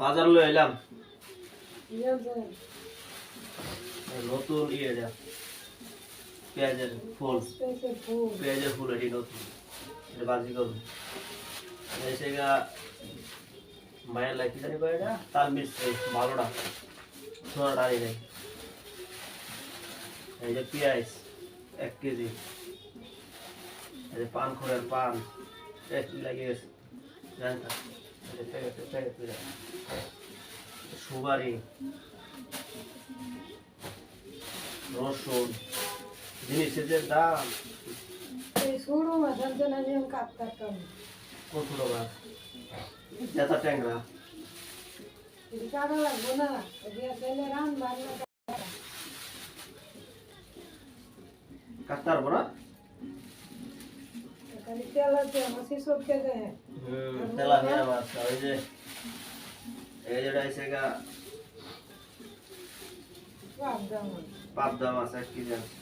বাজার লই এলাম। ইয়ে নতুন ইয়ে যা পেঁয়াজের ফুল। পেঁয়াজের ফুল। এটি নতুন। এটা বাজি করুন এসে গা মায়ের লাইফ জানি এটা? তার মিশছে ভালোটা সোনাটা আনি নাই। এই যে পেঁয়াজ এক কেজি। এই যে পান খড়ের পান। এক লাগিয়ে গেছে। জানেন সুপারি রসুন জিনিসের যে দাম। কত টাকা যেটা ট্যাংরা। কাটতে পারব না? খালি তেল আছে আমার শিশু খেতে হুম তেলাপিয়া মাছ ওই যে এই যেটা এসে গা ভাবতাম পাবদা মাছ এক কেজি আছে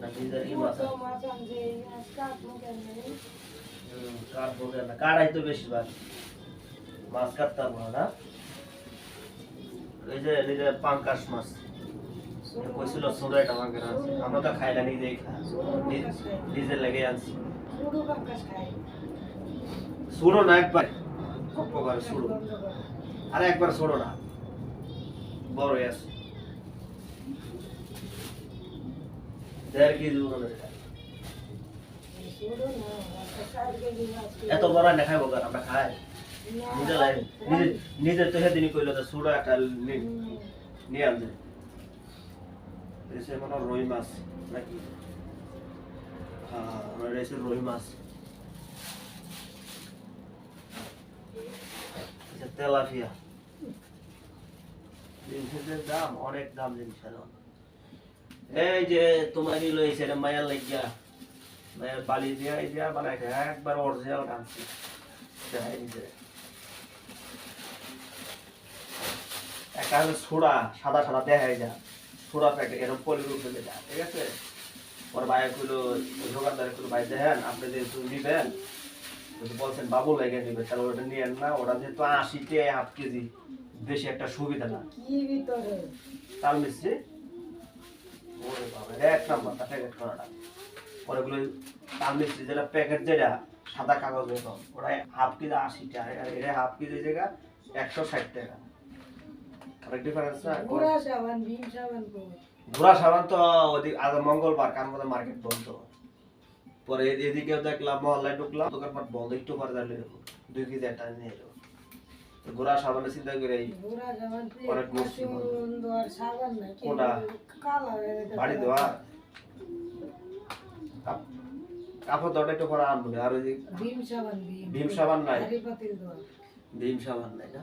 না ভিতরে কি মাছ আছে? মাছ আনছে মাছ কাটবো কেন হুম, কাটবো কেন? কাটাই তো বেশিরভাগ মাছ কাটতে পারব না, না এই যে নিজে পাঙ্কাশ মাছ ছোট একটা মাঙ্কের আছে। আমরা তো খাই না, নিজেই খাই। নি- নিজে লেগে আনছি। ছোড়ো না একবার উপকার ছোড়ো আরে একবার ছোড়ো না। বড় আছে। দেড় কেজি ওজনের এত বড় না খাইবো কার আমরা খাই। নিজে নিজে নিজে তো সেদিনই কইলো তো ছোট একটা নিয়ে আনছে। এসে মনে রুই মাছ নাকি হ্যাঁ এসে রুই মাছ এটা তেলাপিয়া জিনিসের এই যে তোমার এই সেটা মায়ার লাগিয়া মায়ার বালি দিয়া এই দিয়া বানাই খায় একবার অরিজিনাল কাঁদছি দেখাই দিতে একটা সোডা সাদা সাদা দেখাই যা সোডা প্যাকেট এরকম পলির উপরে যা ঠিক আছে? ওর ভাইয়া কইলো দোকানদার কইলো ভাই দেখেন আপনি যেহেতু নিবেন বলছেন বাবু লেগে নিবে তাহলে ওটা নিয়েন না। ওটা যেহেতু আশি কে হাফ কেজি বেশি একটা সুবিধা না। তাল মিস্ত্রি ওরে বাবা এক নাম্বার তা প্যাকেট করাটা। পরেগুলো তাল মিস্ত্রি যেটা প্যাকেট যেটা সাদা কাগজ ওটা হাফ কেজি আশি টাকা এটা হাফ কেজি জায়গা একশো ষাট টাকা। অনেক ডিফারেন্স না গুড়া সাবান ভীম সাবান ঘোড়া সাবান তো ওদিক আজ মঙ্গলবার কারণ মধ্যে মার্কেট বন্ধ। পরে এদিকেও দেখলাম মহল্লায় ঢুকলাম দোকানপাট বন্ধ একটু পরে দাঁড়িয়ে দেখো দুই কেজি একটা নিয়ে এলো। ঘোড়া সাবানের চিন্তা করে অনেক কোনটা? বাড়ি দেওয়া। কাপড় দরটা একটু পরে আনব। আর ওই ভীম সাবান ভীম সাবান নাই। ভীম সাবান নাই না?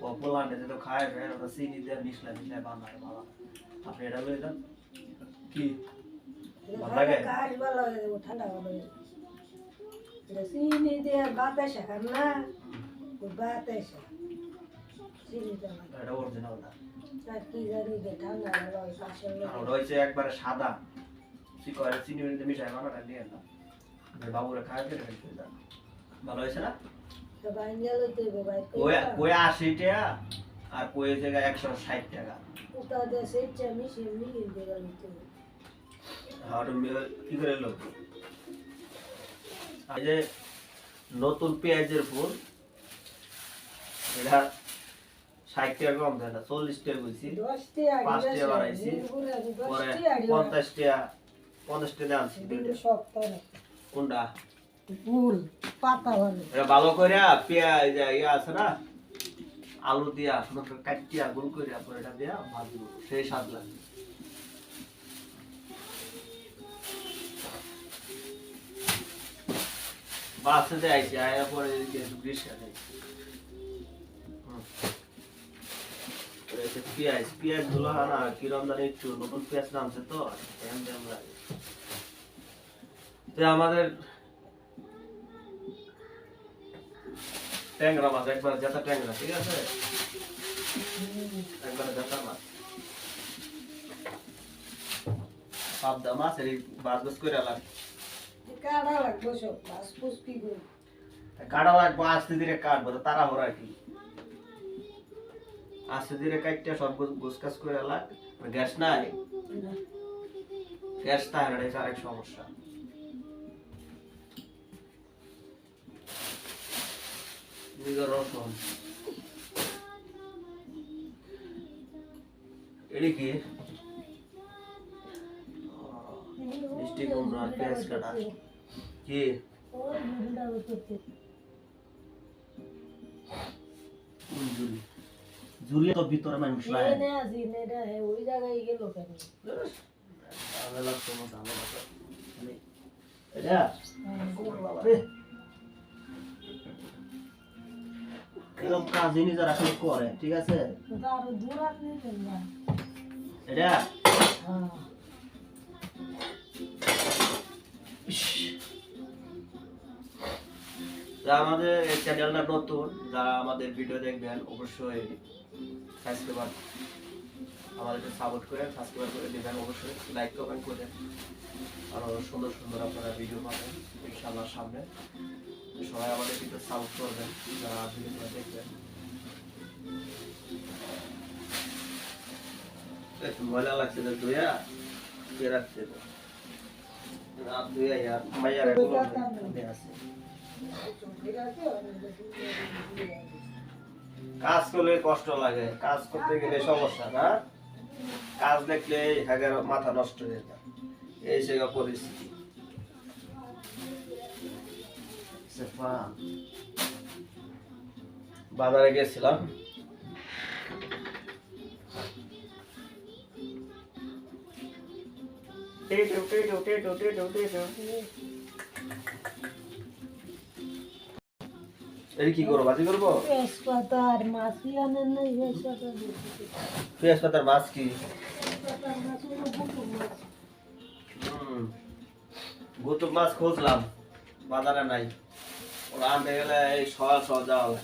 পোলান্ডে যেটা খায় ফের ওটা চিনি দিয়ে মিশলা মিশলা বানায় ভালো আপনি এটা বলে দেন কি? ভালো লাগে? কাজ ভালো ঠান্ডা ভালো এটা চিনি দিয়ে বাতাসা খান না বাতাসা। এটা ওটা হচ্ছে একবারে সাদা। চিনি মিশায় বানাটা নিয়ে না। বাবুরা খায় ভালো হয়েছে না? তো বাইঞ্জা লইতে হবে ভাই কই কই আশি টাকা আর কই জায়গায় একশো ষাট টাকা? উতা দিয়ে সেটা মিশিয়ে মিলিয়ে দিয়ে লইতে হবে আর মে- কি করে এলো? যে নতুন পেঁয়াজের ফুল এটা ষাট টাকা কম দেয় না চল্লিশ টাকা বলছি পাঁচ টাকা বাড়াইছি। পরে পঞ্চাশ টাকা পঞ্চাশ টাকা আনছি। কোনটা? ফুল, পাতা ভালো। এটা ভালো করে পেঁয়াজ ইয়ে আছে না? আলু দিয়া কাটিয়া গোল করে পরে এটা দিয়া ভাজবো, সেই স্বাদ লাগে। বাসে আইছি, আয়া পরে এদিকে রিক্সা নেই হুম। এই যে পেঁয়াজ পেঁয়াজগুলো না, কিরম জানি একটু নতুন পেঁয়াজ নামছে তো আমাদের ট্যাংরা মাছ একবার জেতা ট্যাংরা ঠিক আছে? একবার জেতা মাছ। পাবদা মাছ এই বাস বাস করে লাগে কাটা লাগবো সব বাস ফুস কি করব লাগবো আস্তে ধীরে কাটবো তারা হরা কি। আস্তে ধীরে কাটতে সব গোসকাস করে লাগ। গ্যাস নাই? গ্যাস এটা আরেক সমস্যা। রসুন এটি কি? মিষ্টি কুমড়ো পেঁয়াজ কাটা। কি? জুলি তো ভিতরে মানুষ না ওই জায়গায় গেল কেন। এটা? এরকম কাজ জিনিস যারা খালি করে ঠিক আছে? এটা? আমাদের এই চ্যানেলটা নতুন যারা আমাদের ভিডিও দেখবেন অবশ্যই সাবস্ক্রাইবার আমাদেরকে সাপোর্ট করে সাবস্ক্রাইব করে দেবেন অবশ্যই লাইক কমেন্ট করে আরও সুন্দর সুন্দর আপনারা ভিডিও পাবেন ইনশাআল্লাহ সামনে। সবাই আমাদের কিন্তু সাপোর্ট করবেন যারা দেখবেন। ময়লা লাগছে তো ধুয়া কে রাখছে তো। রাত ধুয়া ইয়ার মাইয়ার এখন আছে। কাজ করলে কষ্ট লাগে। কাজ করতে গেলে সমস্যা না? কাজ দেখলে হাগের মাথা নষ্ট হয়ে যায়। এই সে পরিস্থিতি। বাজারে গেছিলাম। কি করব বাজি করব। পেঁয়াজ পাতার মাছ? কি। গুতুব মাছ খুঁজলাম বাজারে নাই। ওরা গেলে এই সহজ সকাল যাওয়া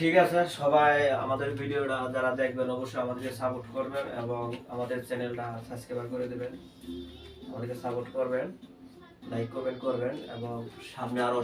ঠিক আছে, সবাই আমাদের ভিডিওটা যারা দেখবেন অবশ্যই আমাদেরকে সাপোর্ট করবেন এবং আমাদের চ্যানেলটা সাবস্ক্রাইব করে দেবেন। আমাদেরকে সাপোর্ট করবেন লাইক কমেন্ট করবেন এবং সামনে আরও